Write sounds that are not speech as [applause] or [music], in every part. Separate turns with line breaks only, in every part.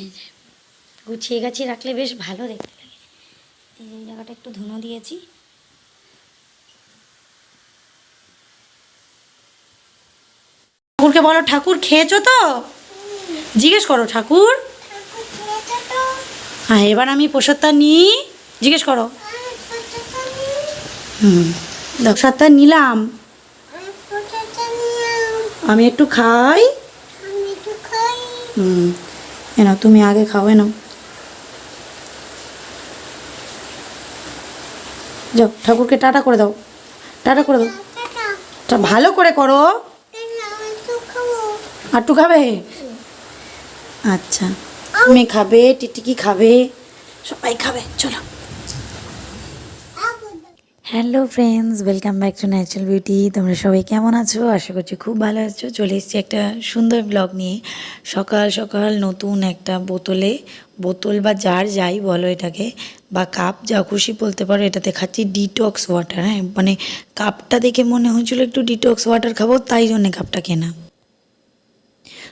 এই যে গুছিয়ে গাছিয়ে রাখলে বেশ ভালো দেখতে লাগে। এই যে জায়গাটা একটু ধুনো দিয়েছি। ঠাকুরকে বলো ঠাকুর খেয়েছো তো? জিজ্ঞেস করো ঠাকুর। হ্যাঁ এবার আমি প্রসাদটা নিই। জিজ্ঞেস করো। হুম প্রসাদটা নিলাম। আমি একটু খাই। হুম এনো তুমি আগে খাও এনো যাও, ঠাকুরকে টাটা করে দাও। টাটা করে দাও। তা ভালো করে করো। আটটু খাবে? আচ্ছা। তুমি খাবে, টিটিকি খাবে। সবাই খাবে, চলো। Hello friends welcome back to natural beauty তোমরা সবাই কেমন আছো? আশা করছি খুব ভালো আছো। চলে এসেছি একটা সুন্দর ব্লগ নিয়ে। সকাল সকাল নতুন একটা বোতলে, বোতল বা যার যাই বলো এটাকে, বা কাপ যা খুশি বলতে পারো, এটাতে খাচ্ছি ডিটক্স ওয়াটার হ্যাঁ? মানে কাপটা দেখে মনে হয়েছিল একটু ডিটক্স ওয়াটার খাব, তাই জন্যে কাপটা কেনা।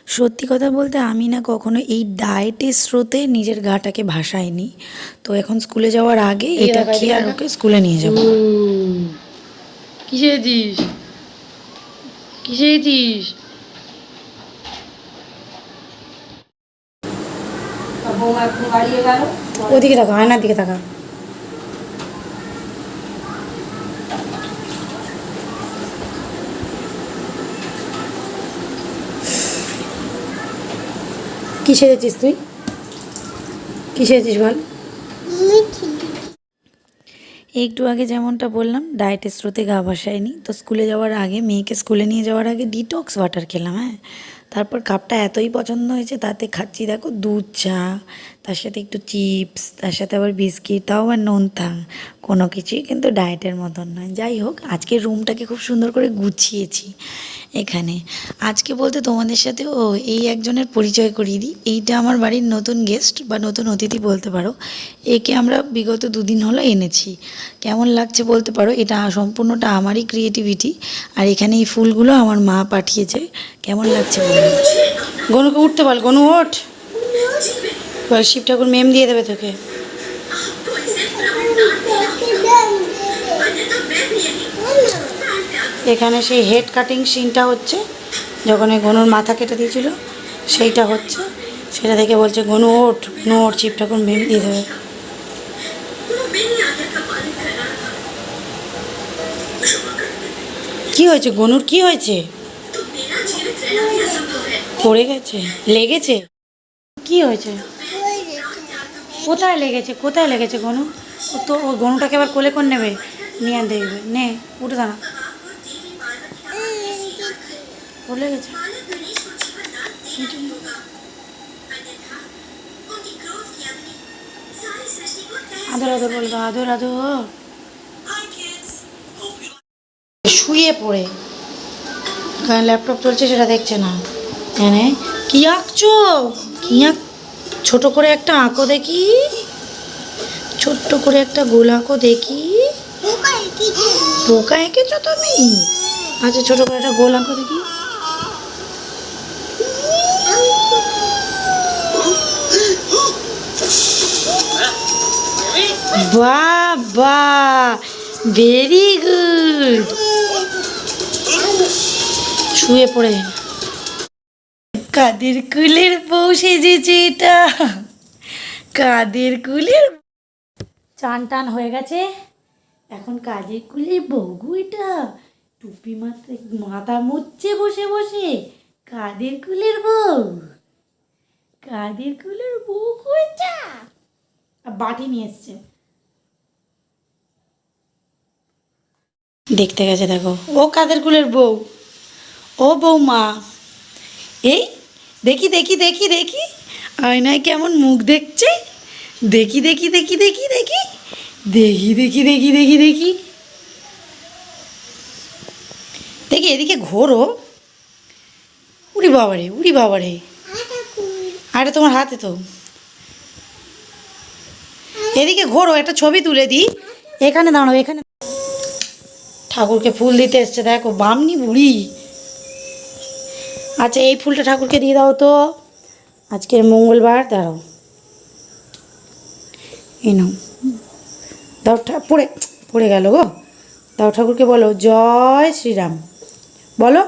সত্যি কথা বলতে আমি না কখনো এই ডায়েটের স্রোতে নিজের গাটাকে ভাসাইনি। তো এখন স্কুলে যাওয়ার আগে এটা খেয়ে আর ওকে স্কুলে নিয়ে যাব।
কিসে এসিস কিসে এসিস
ওদিকে থাকা আয়নার দিকে থাকা। কি সেরেছিস তুই? কি সেরেছিস বল? একটু আগে যেমনটা বললাম ডায়েটের স্রোতে গা ভাসায়নি। তো স্কুলে যাওয়ার আগে, মেয়েকে স্কুলে নিয়ে যাওয়ার আগে ডিটক্স ওয়াটার খেলাম হ্যাঁ? তারপর কাপটা এতই পছন্দ হয়েছে, তাতে খাচ্ছি দেখো দুধ, চা, তার সাথে একটু চিপস তার সাথে আবার বিস্কিট তাও আবার নোনতা, কোনো কিছুই কিন্তু ডায়েটের মতন নয়। যাই হোক আজকে রুমটাকে খুব সুন্দর করে গুছিয়েছি। এখানে। আজকে বলতে তোমাদের সাথে ও এই একজনের পরিচয় করিয়ে দিই। এইটা আমার বাড়ির নতুন গেস্ট বা নতুন অতিথি বলতে পারো। একে আমরা বিগত দুদিন হলো এনেছি। কেমন লাগছে বলতে পারো? এটা সম্পূর্ণটা আমারই ক্রিয়েটিভিটি আর এখানে এই ফুলগুলো আমার মা পাঠিয়েছে। কেমন লাগছে গনুকে উঠতে বল। গনু, ওঠ। শিব ঠাকুর মেম দিয়ে দেবে তোকে। এখানে সেই হেড কাটিং সিনটা হচ্ছে, যখন এই গনুর মাথা কেটে দিয়েছিল, সেইটা হচ্ছে। সেটা দেখে বলছে, গনু, ওঠ গনু, ওঠ, শিব ঠাকুর মেম দিয়ে দেবে। কি হয়েছে, গনুর কি হয়েছে? পড়ে গেছে, লেগেছে? কি হয়েছে? কোথায় লেগেছে কোথায় লেগেছে গনু? তো, ও গনুটাকে আবার কোলে করে নেবে? নিয়ে দেখবে নে, উঠে দাঁড়া। পড়ে গেছে। আদর আদর বলতো আদর আদর। শুয়ে পড়ে। কারণ ল্যাপটপ চলছে সেটা দেখছে না। হ্যাঁ কি আঁকছো? কি আঁক ছোট করে একটা আঁকো দেখি। ছোট্ট করে একটা গোল আঁকো দেখি। পোকা এঁকেছো তুমি? আচ্ছা ছোট করে একটা গোল আঁকো দেখি। বাহ ভেরি গুড শুয়ে পড়ে। কাদের কুলের বউ সেজেছে এটা? কাদের কুলের চান টান হয়ে গেছে। এখন কাজের কুলের বউগু এটা? টুপি মাথায় মাথা মুচ্ছে বসে বসে। কাদের কুলের বউ? কাদের কুলের বউ কইটা? আর বাটি নিয়ে এসছে। দেখতে গেছে, দেখো। ও কাদের কুলের বউ? ও বৌমা। এই, দেখি দেখি দেখি দেখি। আয়নায় কেমন মুখ দেখছে? দেখি দেখি দেখি দেখি দেখি। দেখি দেখি দেখি দেখি দেখি। দেখি, এদিকে ঘোরো উড়ি বাবারে উড়ি বাবারে আরে তোমার হাতে তো। এদিকে ঘোরো একটা ছবি তুলে দিই। এখানে দাঁড়াও, এখানে ঠাকুরকে ফুল দিতে এসছে দেখো বামনি বুড়ি। আচ্ছা এই ফুলটা ঠাকুরকে দিয়ে দাও তো। আজকের মঙ্গলবার দাঁড়াও। এই নাও। দাও ঠা- পড়ে পড়ে গেল গো। দাও ঠাকুরকে বলো জয় শ্রীরাম। বলো।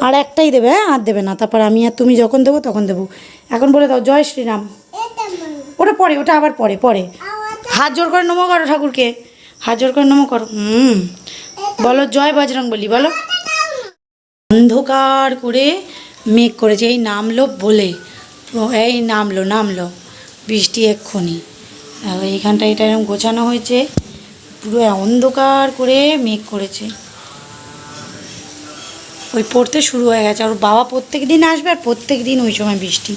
আর একটাই দেবে হ্যাঁ? আর দেবে না। তারপর আমি আর তুমি যখন দেবো তখন দেবো। এখন বলে দাও জয় শ্রীরাম। ওটা পরে ওটা আবার পরে পরে। হাত জোর করে নমো করো ঠাকুরকে। হাত জোর করে নমো করো। হুম। বলো, জয় বজরং বলি, বলো। অন্ধকার করে মেঘ করেছে, এই নামলো বলে। এই নামলো নামলো। বৃষ্টি এক্ষুনি। এইখানটা এটা এরকম গোছানো হয়েছে। পুরো অন্ধকার করে মেঘ করেছে। ওই পড়তে শুরু হয়ে গেছে। আর বাবা প্রত্যেক দিন আসবে আর প্রত্যেক দিন ওই সময় বৃষ্টি।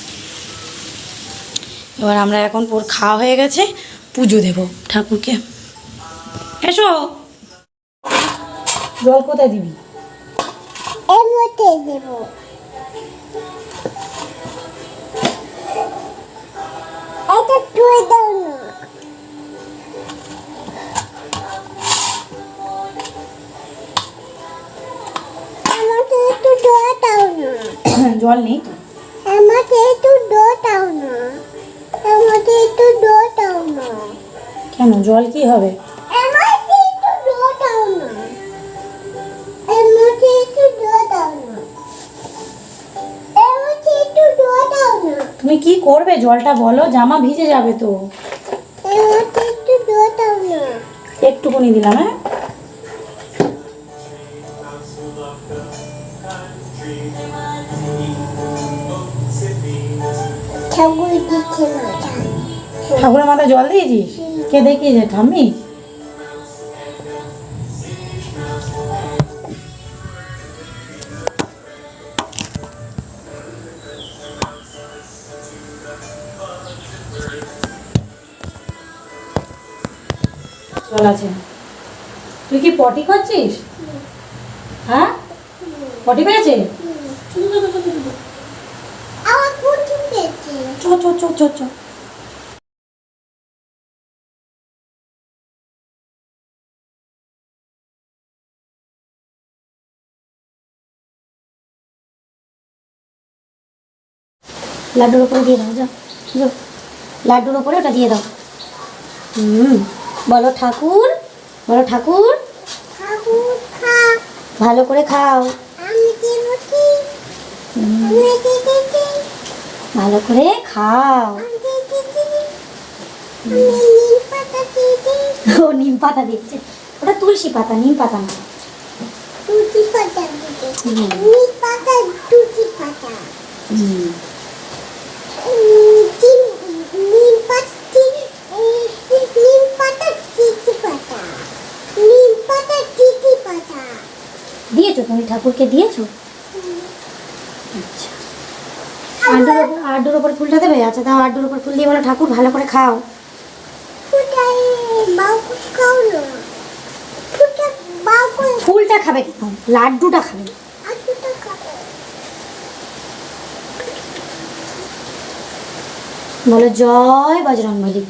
এবার আমরা এখন ওর খাওয়া হয়ে গেছে, পুজো দেব ঠাকুরকে। এসো। জল কোথায় দিবি?
এর মধ্যে দেবো। এটা তুই দাও না। আমাকে একটু দোয়া দাও না।
জল নেই তো?
আমাকে একটু দোয়া দাও না। আমাকে একটু দোয়া দাও না।
কেন? জল কি হবে? কি করবে? জলটা বলো জামা ভিজে যাবে তো। একটুকুনি দিলাম হ্যাঁ? ঠাকুরের মাথায় জল দিয়েছিস? কে দেখিয়েছে? ঠাম্মি? জল আছে। তুই কি পটি করছিস হ্যাঁ? পটি পেয়েছে?
আমার প্রচুর পেয়েছে।
চ চ চ চ চ। লাড্ডুর ওপরে দিয়ে দাও যাও লাড্ডুর ওপরে ওটা দিয়ে দাও। হুম। বলো ঠাকুর বলো ঠাকুর। ভালো করে খাও। ভালো করে খাও। ও নিম পাতা দিচ্ছে। ওটা তুলসী পাতা নিম পাতা না।
তুলসী পাতা দিদি পাতা তুলসী পাতা
হুম
উম, তিন- নিম পাতা তিন- এই, নিম পাতা তিথি পাতা নিম পাতা তিথি পাতা
দিয়েছ তুমি ঠাকুরকে দিয়েছ? আচ্ছা। আড্ডুর ওপর ওপর ফুলটা দেবে? আচ্ছা দাও আড্ডুর ওপর ফুল দিয়ে বলো, ঠাকুর ভালো করে খাও। ফুলটা খাবে লাড্ডুটা খাবে। বলো, জয় বজরং বলি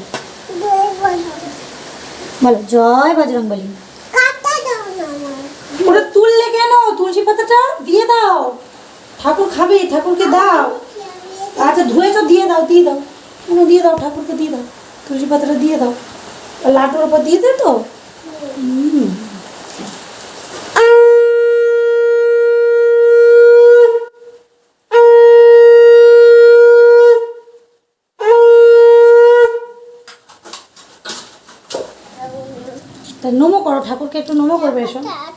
বলো
বলো জয় বজরং বলি
কাটা দাও না আমার
ওটা তুললে কেন তুলসী পাতাটা দিয়ে দাও। ঠাকুর খাবে, ঠাকুরকে দাও। আচ্ছা ধুয়েছো, দিয়ে দাও দিয়ে দাও। তুমি দিয়ে দাও, ঠাকুরকে দিয়ে দাও। তুলসী পাতাটা দিয়ে দাও। লাড্ডুর ওপর দিয়ে দে তো। তা নমো করো, ঠাকুরকে একটু নমো করবে এসো
আটা পাতা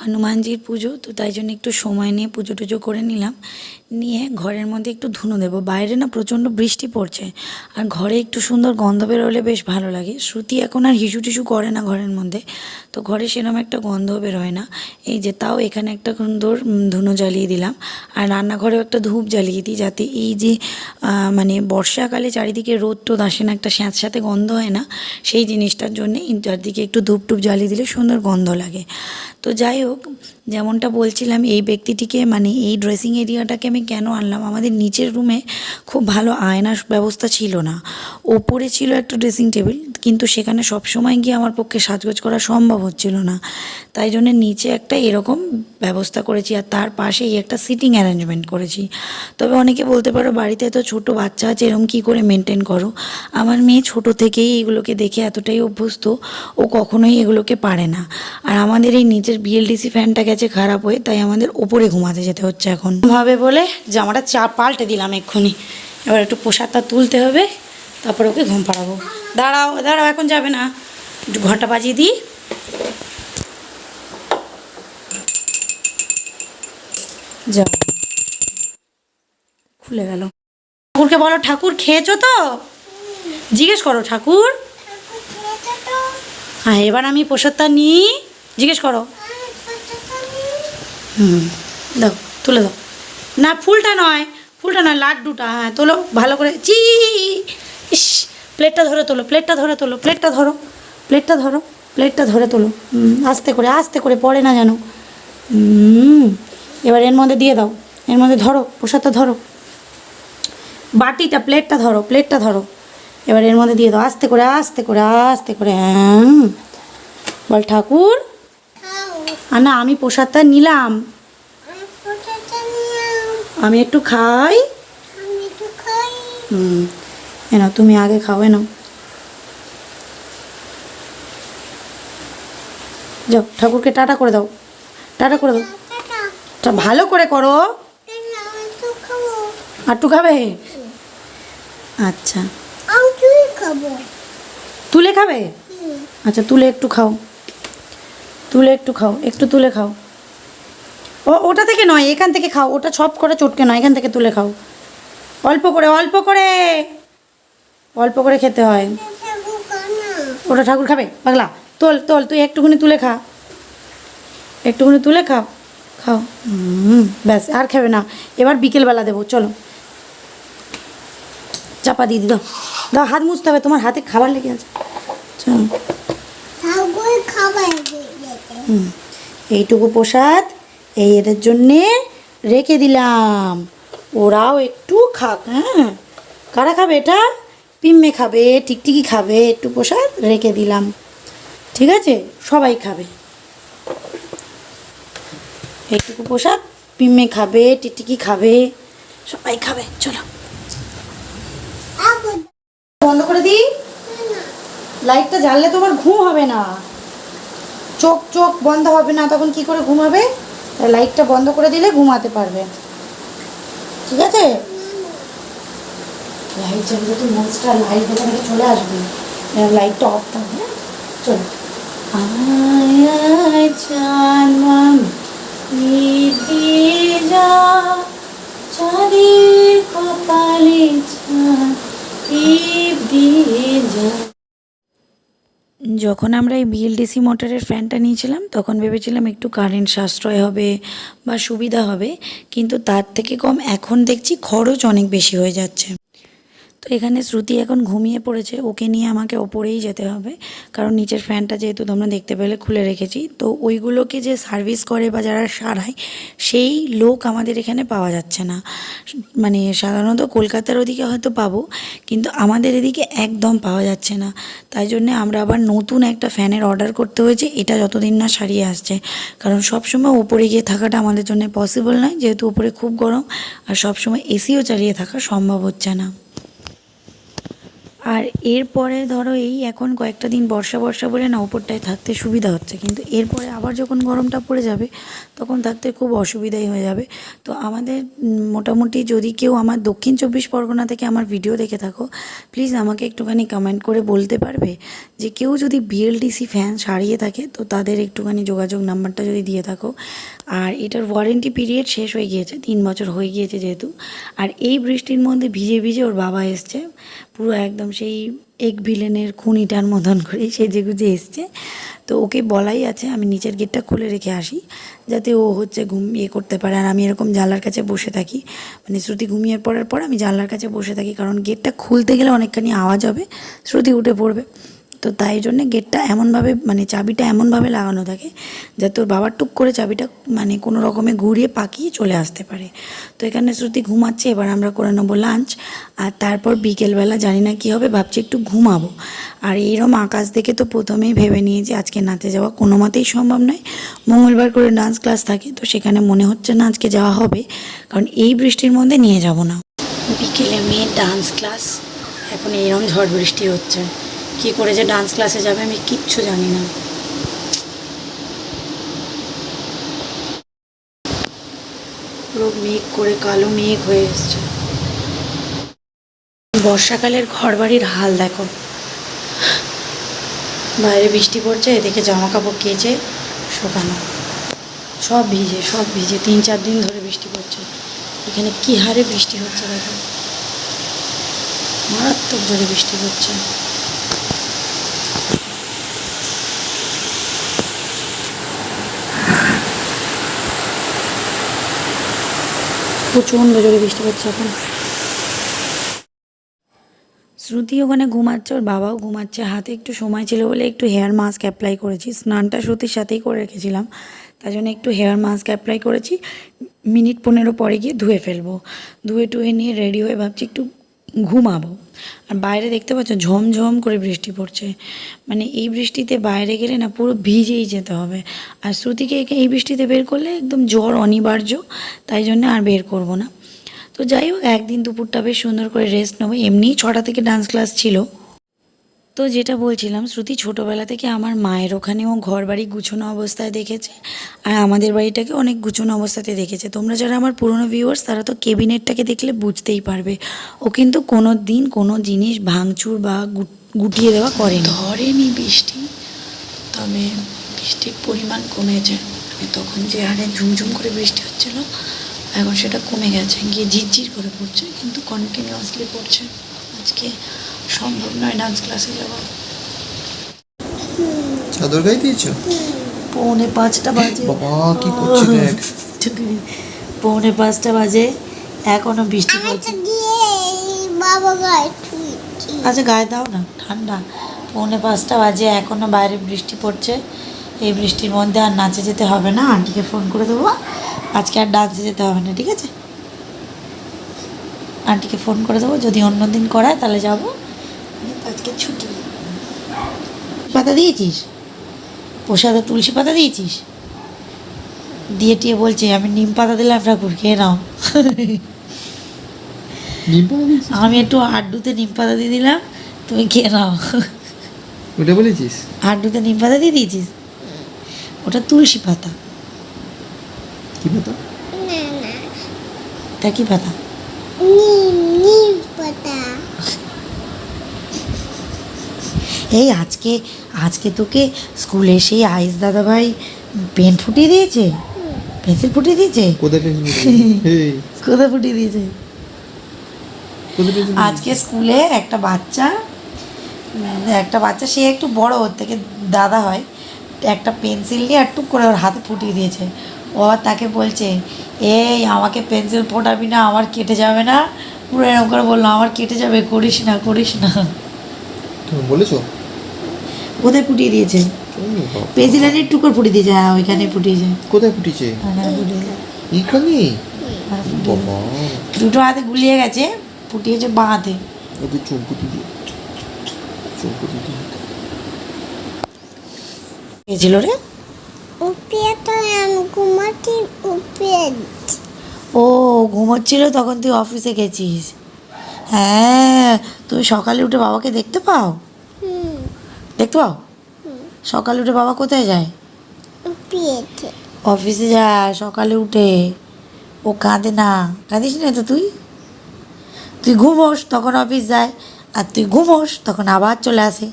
হনুমানজির পুজো, তো তাই জন্য একটু সময় নিয়ে পুজো টুজো করে নিলাম। নিয়ে ঘরের মধ্যে একটু ধুনো দেবো। বাইরে না প্রচণ্ড বৃষ্টি পড়ছে। আর ঘরে একটু সুন্দর গন্ধ বেরোলে বেশ ভালো লাগে। শ্রুতি এখন আর হিসু টিসু করে না ঘরের মধ্যে। তো ঘরে সেরকম একটা গন্ধ বেরোয় না। এই যে তাও এখানে একটা সুন্দর ধুনো জ্বালিয়ে দিলাম। আর রান্নাঘরেও একটা ধূপ জ্বালিয়ে দিই যাতে এই যে মানে বর্ষাকালে চারিদিকে রোদ টোদ আসে না, একটা স্যাঁত সাথে গন্ধ হয় না, সেই জিনিসটার জন্যে চারদিকে একটু ধূপ টুপ জ্বালিয়ে দিলে সুন্দর গন্ধ লাগে। তো যাই হোক, যেমনটা বলছিলাম, এই ব্যক্তিটিকে মানে এই ড্রেসিং এরিয়াটাকে আমি কেন আনলাম? আমাদের নিচের রুমে খুব ভালো আয়নার ব্যবস্থা ছিল না। ওপরে ছিল একটা ড্রেসিং টেবিল কিন্তু সেখানে সবসময় গিয়ে আমার পক্ষে সাজগোজ করা সম্ভব হচ্ছিল না। তাই জন্য নিচে একটা এরকম ব্যবস্থা করেছি আর তার পাশেই একটা সিটিং অ্যারেঞ্জমেন্ট করেছি। তবে অনেকে বলতে পারো বাড়িতে এত ছোট বাচ্চা আছে এরকম কী করে মেনটেন করো? আমার মেয়ে ছোট থেকেই এগুলোকে দেখে এতটাই অভ্যস্ত, ও কখনোই এগুলোকে পারে না। আর আমাদের এই নিচের বিএলডিসি ফ্যানটা গেছে খারাপ হয়ে, তাই আমাদের ওপরে ঘুমাতে যেতে হচ্ছে এখন। ভাবে বলে জামাটা চা পাল্টে দিলাম এক্ষুনি। এবার একটু পোশাকটা তুলতে হবে। তারপর ওকে ঘুম পাড়াবো। দাঁড়াও দাঁড়াও, এখন যাবে না। একটু ঘণ্টা বাজিয়ে দিই। যাও। খুলে গেল। ঠাকুরকে বলো, ঠাকুর খেয়েছো তো? জিজ্ঞেস করো, ঠাকুর। হ্যাঁ এবার আমি প্রসাদটা নিই। জিজ্ঞেস করো। হুম, দাও, তুলে দাও। না, ফুলটা নয় ফুলটা নয়, লাড্ডুটা। হ্যাঁ তোলো, ভালো করে। চি ইস প্লেটটা ধরে তোলো প্লেটটা ধরে তোলো প্লেটটা ধরো প্লেটটা ধরো প্লেটটা ধরে তোলো। হুম, আস্তে করে আস্তে করে পড়ে না যেন। এবার এর মধ্যে দিয়ে দাও এর মধ্যে ধরো প্রসাদটা ধরো। বাটিটা প্লেটটা ধরো প্লেটটা ধরো। এবার এর মধ্যে দিয়ে দাও আস্তে করে আস্তে করে আস্তে করে হ্যাঁ। বল ঠাকুর। আর না আমি প্রসাদটা নিলাম। আমি একটু খাই। হুম এনাও তুমি আগে খাও এনাও যাও, ঠাকুরকে টাটা করে দাও। টাটা করে দাও। তা ভালো করে করো। আটটু খাবে? আচ্ছা। তুলে খাবে? আচ্ছা তুলে একটু খাও। তুলে একটু খাও, একটু তুলে খাও। ও, ওটা থেকে নয়, এখান থেকে খাও। ওটা সব করে চটকে নয়, এখান থেকে তুলে খাও। অল্প করে অল্প করে। অল্প করে খেতে হয়। ওটা ঠাকুর খাবে? পাগলা। তোল তোল, তুই একটুখানি তুলে খা। একটুখানি তুলে খাও। খাও। হুম, ব্যাস, আর খাবে না। এবার বিকেলবেলা দেবো, চলো। চাপা দিয়ে দাও। দাও, হাত মুছতে হবে। তোমার হাতে খাবার লেগে আছে। এইটুকু প্রসাদ এই এদের জন্যে রেখে দিলাম। ওরাও একটু খাক হ্যাঁ। কারা খাবে এটা? পিম্মে খাবে, টিকটিকি খাবে, একটু প্রসাদ রেখে দিলাম। ঠিক আছে? সবাই খাবে। এইটুকু প্রসাদ, পিম্মে খাবে, টিকটিকি খাবে, সবাই খাবে, চলো। বন্ধ করে দিই? লাইটটা জ্বাললে তোমার ঘুম হবে না। চোখ চোখ বন্ধ হবে না, তখন কি করে ঘুমাবে? লাইটটা বন্ধ করে দিলে ঘুমাতে পারবে। ঠিক আছে? লাইট জ্বালিয়ে তো মোস্টটা লাইট দেখে দেখে চলে আসবে। লাইটটা অফ থাকবে? চলো। আয় দিয়ে যা কপালে চাঁদ ঈদ দিয়ে যা। যখন আমরা এই বিএলডিসি মোটরের ফ্যানটা নিয়েছিলাম, তখন ভেবেছিলাম একটু কারেন্ট সাশ্রয় হবে বা সুবিধা হবে, কিন্তু তার থেকে কম এখন দেখছি খরচ অনেক বেশি হয়ে যাচ্ছে। তো এখানে শ্রুতি এখন ঘুমিয়ে পড়েছে, ওকে নিয়ে আমাকে ওপরেই যেতে হবে। কারণ নিচের ফ্যানটা যেহেতু তোমরা দেখতে পেলে, খুলে রেখেছি। তো ওইগুলোকে যে সার্ভিস করে বা যারা সারায়, সেই লোক আমাদের এখানে পাওয়া যাচ্ছে না। মানে সাধারণত কলকাতার ওদিকে হয়তো পাবো, কিন্তু আমাদের এদিকে একদম পাওয়া যাচ্ছে না। তাই জন্য আমরা আবার নতুন একটা ফ্যানের অর্ডার করতে হয়েছে, এটা যতদিন না সারিয়ে আসছে। কারণ সবসময় ওপরে গিয়ে থাকাটা আমাদের জন্য পসিবল নয়, যেহেতু ওপরে খুব গরম, আর সবসময় এসিও চালিয়ে থাকা সম্ভব হচ্ছে না। আর এরপরে ধরো এই এখন কয়েকটা দিন বর্ষা বর্ষা বলে না ওপরটায় থাকতে সুবিধা হচ্ছে। কিন্তু এরপরে আবার যখন গরমটা পড়ে যাবে, তখন থাকতে খুব অসুবিধাই হয়ে যাবে। তো আমাদের মোটামুটি যদি কেউ আমার দক্ষিণ চব্বিশ পরগনা থেকে আমার ভিডিও দেখে থাকো প্লিজ আমাকে একটুখানি কমেন্ট করে বলতে পারবে যে কেউ যদি বিএলডিসি ফ্যান সারিয়ে থাকে, তো তাদের একটুখানি যোগাযোগ নাম্বারটা যদি দিয়ে থাকো। আর এটার ওয়ারেন্টি পিরিয়ড শেষ হয়ে গিয়েছে, তিন বছর হয়ে গিয়েছে যেহেতু। আর এই বৃষ্টির মধ্যে ভিজে ভিজে ওর বাবা এসছে। পুরো একদম সেই এক ভিলেনের খুনিটার মতন করে সেজে গুজে এসছে। তো ওকে বলাই আছে, আমি নিচের গেটটা খুলে রেখে আসি, যাতে ও হচ্ছে ঘুম ইয়ে করতে পারে। আর আমি এরকম জানলার কাছে বসে থাকি। মানে শ্রুতি ঘুমিয়ে পড়ার পর আমি জানলার কাছে বসে থাকি, কারণ গেটটা খুলতে গেলে অনেকখানি আওয়াজ হবে, শ্রুতি উঠে পড়বে। তো তাই জন্যে গেটটা এমনভাবে মানে চাবিটা এমনভাবে লাগানো থাকে যাতে ওর বাবার টুক করে চাবিটা মানে কোনো রকমে ঘুরিয়ে পাকিয়ে চলে আসতে পারে। তো এখানে শ্রুতি ঘুমাচ্ছে, এবার আমরা করে নেব লাঞ্চ আর তারপর বিকেলবেলা জানি না কী হবে, ভাবছি একটু ঘুমাবো। আর এইরকম আকাশ দেখে তো প্রথমেই ভেবে নিয়েছি, আজকে নাচে যাওয়া কোনো মতেই সম্ভব নয়। মঙ্গলবার করে ডান্স ক্লাস থাকে, তো সেখানে মনে হচ্ছে না আজকে যাওয়া হবে, কারণ এই বৃষ্টির মধ্যে নিয়ে যাব না। বিকেলে মেয়ের ডান্স ক্লাস এখন এইরকম ঝড় বৃষ্টি হচ্ছে। কী করে যে ডান্স ক্লাসে যাবে আমি কিচ্ছু জানি না। পুরো মেঘ করে, কালো মেঘ হয়ে এসছে। বর্ষাকালের ঘর বাড়ির হাল দেখো। বাইরে বৃষ্টি পড়ছে, এদিকে জামা কাপড় কেচে শুকানো। সব ভিজে সব ভিজে, তিন চার দিন ধরে বৃষ্টি পড়ছে। এখানে কী হারে বৃষ্টি হচ্ছে দেখো। মারাত্মক জোরে বৃষ্টি হচ্ছে। প্রচণ্ড জোরে বৃষ্টি পড়ছে এখন। শ্রুতি, ওখানে ঘুমাচ্ছে, ওর বাবাও ঘুমাচ্ছে। হাতে একটু সময় ছিল বলে একটু হেয়ার মাস্ক অ্যাপ্লাই করেছি। স্নানটা শ্রুতির সাথেই করে রেখেছিলাম। তার জন্য একটু হেয়ার মাস্ক অ্যাপ্লাই করেছি। মিনিট পনেরো পরে গিয়ে ধুয়ে ফেলব। ধুয়ে টুয়ে নিয়ে রেডি হয়ে ভাবছি একটু ঘুমাবো। আর বাইরে দেখতে পাচ্ছ ঝমঝম করে বৃষ্টি পড়ছে। মানে এই বৃষ্টিতে বাইরে গেলে না পুরো ভিজেই যেতে হবে। আর শ্রুতিকে এই বৃষ্টিতে বের করলে একদম জ্বর অনিবার্য, তাই জন্য আর বের করব না। তো যাই হোক, একদিন দুপুরটা বেশ সুন্দর করে রেস্ট নেব। এমনিই ছটা থেকে ডান্স ক্লাস ছিল। তো যেটা বলছিলাম, শ্রুতি ছোটোবেলা থেকে আমার মায়ের ওখানেও ঘর বাড়ি গুছোনো অবস্থায় দেখেছে আর আমাদের বাড়িটাকে অনেক গুছোনো অবস্থাতে দেখেছে। তোমরা যারা আমার পুরনো ভিউয়ার্স তারা তো কেবিনেটটাকে দেখলে বুঝতেই পারবে। ও কিন্তু কোনো দিন কোনো জিনিস ভাঙচুর বা গুটিয়ে দেওয়া করেনি। ধরেনি বৃষ্টি, তবে বৃষ্টির পরিমাণ কমেছে। আমি তখন যে হারে ঝুমঝুম করে বৃষ্টি হচ্ছিল, এখন সেটা কমে গেছে। গিয়ে ঝিরঝির করে পড়ছে, কিন্তু কন্টিনিউয়াসলি পড়ছে। আজকে সম্ভব নয় ডান্স ক্লাসে যাওয়া।
চাদর গায়ে দিয়েছ?
পৌনে পাঁচটা বাজে।
বাবা কি করছে দেখ?
পৌনে পাঁচটা বাজে। এখনও বৃষ্টি পড়ছে। আচ্ছা গায়ে দাও না ঠান্ডা। পৌনে পাঁচটা বাজে এখনও বাইরে বৃষ্টি পড়ছে। এই বৃষ্টির মধ্যে আর নাচে যেতে হবে না। আন্টিকে ফোন করে দেবো। আজকে আর ডান্সে যেতে হবে না ঠিক আছে? আন্টিকে ফোন করে দেবো যদি অন্য দিন করায় তাহলে যাব। আজকে ছুটি। পাতা দিয়েছিস? প্রসাদে তুলসী পাতা দিয়েছিস? দিয়ে টিয়ে বলছে আমি নিম পাতা দিলাম ঠাকুর খেয়ে নাও।
নিম পাতা দিয়েছিস?
আমি একটু আড্ডুতে নিম পাতা দিয়ে দিলাম তুমি খেয়ে নাও।
ওটা বলেছিস?
আড্ডুতে নিম পাতা দিয়ে দিয়েছিস? ওটা তুলসী পাতা।
কি পাতা?
তা কি পাতা?
নিম নিম পাতা
এই আজকে আজকে তোকে স্কুলে সেই আইস দাদা ভাই পেন ফুটিয়ে দিয়েছে? পেন্সিল ফুটিয়ে দিয়েছে?
কোথায় পেন্সিল [laughs]
কোথায় ফুটিয়ে দিয়েছে? আজকে স্কুলে একটা বাচ্চা একটা বাচ্চা সে একটু বড় ওর থেকে দাদা হয় একটা পেন্সিল নিয়ে একটু করে ওর হাতে ফুটিয়ে দিয়েছে। ও তাকে বলছে এই আমাকে পেন্সিল ফোটাবি না আমার কেটে যাবে না? পুরো এরকম করে বলল আমার কেটে যাবে করিস না করিস না।
তুমি বলেছ?
কোথায় ফুটিয়ে দিয়েছে?
ও বাবা।
পেন্সিল এনে একটু করে ফুটিয়ে দিয়েছে হ্যাঁ ওইখানে ফুটিয়েছে।
কোথায়
ফুটিয়েছে?
এইখানে?
ওখানে ফুটিয়েছে।
বাবা।
দুটো হাতে গুলিয়ে গেছে ফুটিয়েছে বাঁ হাতে। গেছিল রে?
ঘুমাচ্ছি উপরে
ও ঘুমোচ্ছিল তখন তুই অফিসে গেছিস। হ্যাঁ তুমি সকালে উঠে বাবাকে দেখতে পাও? দেখতে পাও? সকালে উঠে বাবা কোথায় যায়? অফিসে যায় সকালে উঠে। ও কাঁদে না। কাঁদিস না তো তুই? তুই ঘুমোস তখন অফিস যায়। আর তুই ঘুমোস তখন আবার চলে আসে।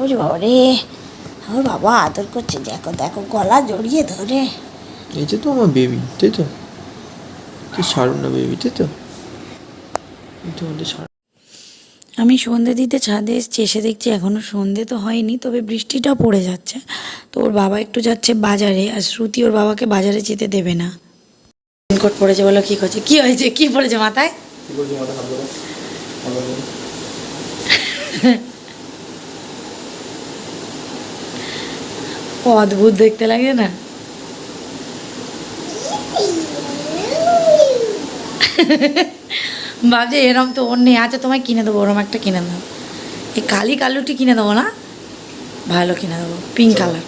ওরে বাবা রে ওর বাবা আদর করছে দেখো দেখো গলা জড়িয়ে ধরে।
এটা তো আমার বেবি তাই তো? তুই ছাড়ুন না বেবি তাই তো?
আমি সন্ধে দিতে ছাদে এসেছি এসে দেখছি এখনও সন্ধে তো হয়নি তবে বৃষ্টিটা পড়ে যাচ্ছে। তো ওর বাবা একটু যাচ্ছে বাজারে আর শ্রুতি ওর বাবাকে বাজারে যেতে দেবে না। রেনকোট পড়েছে বলো কি করছে? কি হয়েছে? কি পড়েছে মাথায় [laughs]
কি করছি মাথা হাত ধরো হাত ধরো।
অদ্ভুত দেখতে লাগে না? [laughs] ভাবছে এরম তো ওর নেই। আচ্ছা তোমায় কিনে দেবো ওরম একটা কিনে দেবো এই কালি কালুটি কিনে দেবো না? ভালো কিনে দেবো পিঙ্ক কালার।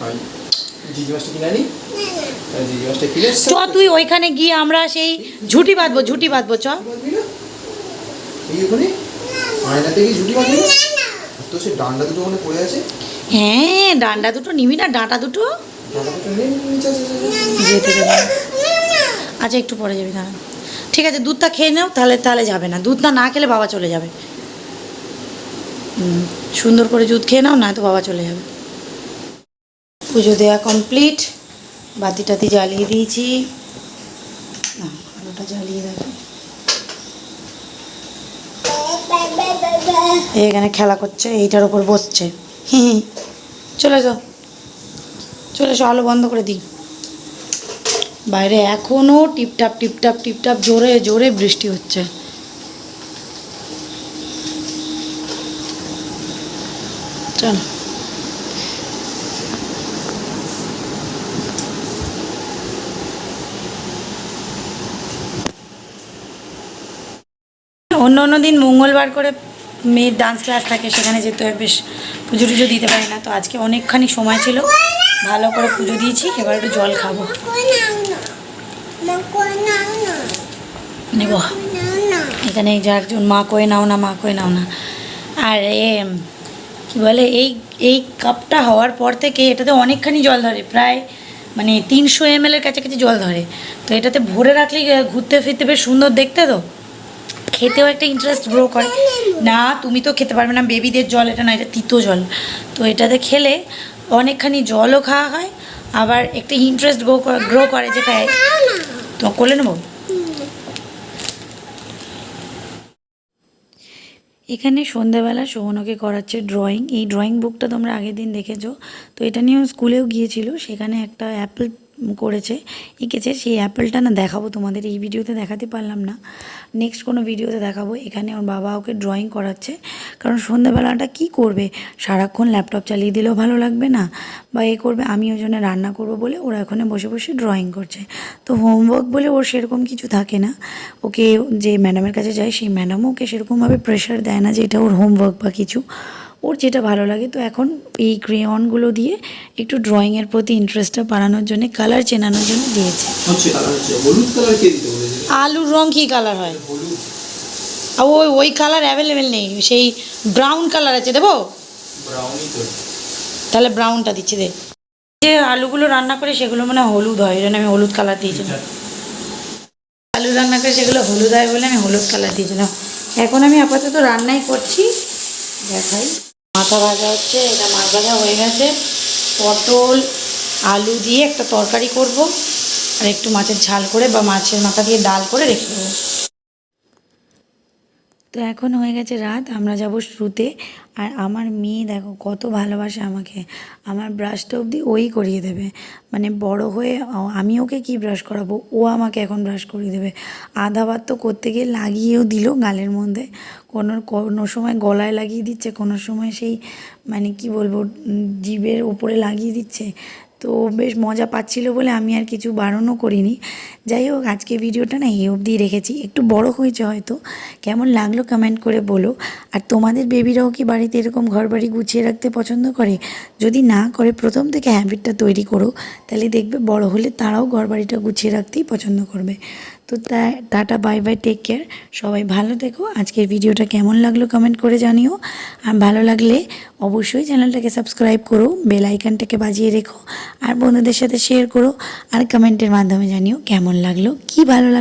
চ তুই ওইখানে গিয়ে আমরা সেই ঝুটি বাঁধবো ঝুটি বাঁধবো চ।
ঝুটি তো সে ডান্ডা দুটো পড়ে আছে?
হ্যাঁ ডান্ডা দুটো নিবি না ডাঁটা দুটো?
নে।
যেতে দেবে আচ্ছা একটু পরে যাবি দাঁড়া। ঠিক আছে দুধটা খেয়ে নাও তাহলে তাহলে যাবে না। দুধটা না খেলে বাবা চলে যাবে। সুন্দর করে দুধ খেয়ে নাও না তো বাবা চলে যাবে। পুজো দেওয়া কমপ্লিট বাতি টাতি জ্বালিয়ে দিয়েছি। না আলোটা জ্বালিয়ে দেখো। এখানে খেলা করছে এইটার উপর বসছে। হি হি। চলে যাও চলে এসো, আলো বন্ধ করে দিই। বাইরে এখনও টিপটাপ টিপটাপ টিপটাপ, জোরে জোরে বৃষ্টি হচ্ছে। চল। অন্য অন্য দিন মঙ্গলবার করে মেয়ের ডান্স ক্লাস থাকে, সেখানে যেতে হয় বেশ পুজো টুজো দিতে পারি না, তো আজকে অনেকখানি সময় ছিল। ভালো করে পুজো দিয়েছি, এবার একটু জল খাব। নেব। এখানে যে একজন, মা কয়ে নাও না, মা কয়ে নাও না। আর এ, কি বলে, এই এই কাপটা হওয়ার পর থেকে এটাতে অনেকখানি জল ধরে, প্রায় মানে তিনশো এম এর কাছাকাছি জল ধরে। তো এটাতে ভরে রাখলে ঘুরতে ফিরতে বেশ সুন্দর দেখতে তো। খেতেও একটা ইন্টারেস্ট গ্রো করে। না, তুমি তো খেতে পারবে না বেবিদের জল, এটা না, এটা তিতো জল। তো এটাতে খেলে অনেকখানি জলও খাওয়া হয়, আবার একটা ইন্টারেস্ট গ্রো গ্রো করে যে খায়। তো কোলে নেব? এখানে সন্ধ্যাবেলা শোভনকে করাচ্ছে ড্রয়িং এই ড্রয়িং বুকটা তোমরা আগের দিন দেখেছ। তো এটা নিয়েও স্কুলেও গিয়েছিল। সেখানে একটা অ্যাপেল করেছে। এঁকেছে সেই অ্যাপেলটা না দেখাবো তোমাদের, এই ভিডিওতে দেখাতে পারলাম না। নেক্সট কোনো ভিডিওতে দেখাবো। এখানে ওর বাবা ওকে ড্রয়িং করাচ্ছে। কারণ সন্ধ্যাবেলাটা কি করবে? সারাক্ষণ ল্যাপটপ চালিয়ে দিলেও ভালো লাগবে না? বা এ করবে, আমি ওই জন্য রান্না করব বলে ওরা ওখানে বসে বসে ড্রয়িং করছে। তো হোমওয়ার্ক বলে ওর সেরকম কিছু থাকে না। ওকে যে ম্যাডামের কাছে যায়, সেই ম্যাডামও ওকে সেরকমভাবে প্রেশার দেয় না যে এটা ওর হোমওয়ার্ক বা কিছু। ওর যেটা ভালো লাগে তো এখন এই ক্রেয়নগুলো দিয়ে একটু ড্রয়িংয়ের প্রতি ইন্টারেস্টটা বাড়ানোর জন্য কালার চেনানোর জন্য দিয়েছে। আলুর রং কী কালার হয়? আর ওই ওই কালার অ্যাভেলেবেল নেই সেই ব্রাউন কালার আছে দেবো? তাহলে ব্রাউনটা দিচ্ছি দে। যে আলুগুলো রান্না করে সেগুলো মানে হলুদ হয় জন্য আমি হলুদ কালার দিয়েছিলাম আলু রান্না করে সেগুলো হলুদ হয় বলে আমি হলুদ কালার দিয়েছিলাম এখন আমি আপাতত রান্নাই করছি দেখাই। মাথা ভাজা হচ্ছে, এটা মাছ ভাজা হয়ে গেছে। পটল, আলু দিয়ে একটা তরকারি করব, আর একটু মাছের ঝাল করে বা মাছের মাথা দিয়ে ডাল করে রেখে দেবো। তো এখন হয়ে গেছে রাত, আমরা যাব শুতে আর আমার মেয়ে দেখো কত ভালোবাসে আমাকে। আমার ব্রাশটা অবধি ওই করিয়ে দেবে। মানে বড় হয়ে আমি ওকে কি ব্রাশ করাবো? ও আমাকে এখন ব্রাশ করিয়ে দেবে। আধা ভাত তো করতে গিয়ে লাগিয়েও দিল গালের মধ্যে। কোনো কোনো সময় গলায় লাগিয়ে দিচ্ছে, কোনো সময় সেই মানে কি বলব জীবের ওপরে লাগিয়ে দিচ্ছে। তো বেশ মজা পাচ্ছিল বলে আমি আর কিছু বারণও করিনি। যাই হোক আজকে ভিডিওটা না এই অবধি রেখেছি। একটু বড় হয়েছে হয়তো। কেমন লাগল কমেন্ট করে বলো। আর তোমাদের বেবিরাও কি বাড়িতে এরকম ঘর বাড়ি গুছিয়ে রাখতে পছন্দ করে? যদি না করে, প্রথম থেকে হ্যাবিটটা তৈরি করো। তাহলে দেখবে বড় হলে তারাও ঘর বাড়িটা গুছিয়ে রাখতেই পছন্দ করবে। তো tata bye bye take care সবাই ভালো দেখো আজকের ভিডিওটা কেমন লাগল কমেন্ট করে জানিও। আর ভালো লাগলে অবশ্যই চ্যানেলটাকে সাবস্ক্রাইব করো বেল আইকনটাকে বাজিয়ে রেখো। আর বন্ধুদের সাথে শেয়ার করো, আর কমেন্টের মাধ্যমে জানিও কেমন লাগল, কি ভালো লাগল।